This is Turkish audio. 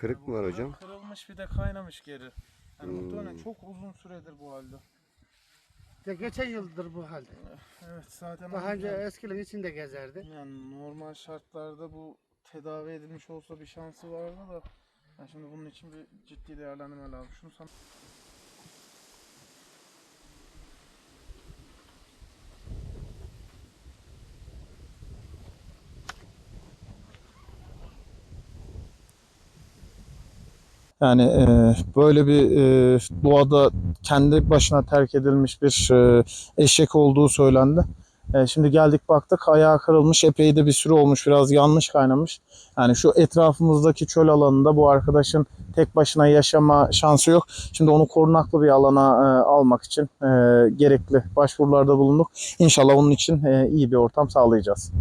Kırık mı var hocam? Kırılmış bir de kaynamış geri. Yani Hmm. muhtemelen çok uzun süredir bu halde. İşte geçen yıldır bu halde. Evet zaten Daha hani önce yani- eskilerin içinde gezerdi. yani normal şartlarda bu tedavi edilmiş olsa bir şansı vardı da yani şimdi bunun için bir ciddi değerlendirme lazım. Şunu sana Yani e, böyle bir e, doğada kendi başına terk edilmiş bir e, eşek olduğu söylendi. E, şimdi geldik baktık ayağı kırılmış epey de bir süre olmuş biraz yanlış kaynamış. Yani şu etrafımızdaki çöl alanında bu arkadaşın tek başına yaşama şansı yok. Şimdi onu korunaklı bir alana e, almak için e, gerekli başvurularda bulunduk. İnşallah onun için e, iyi bir ortam sağlayacağız.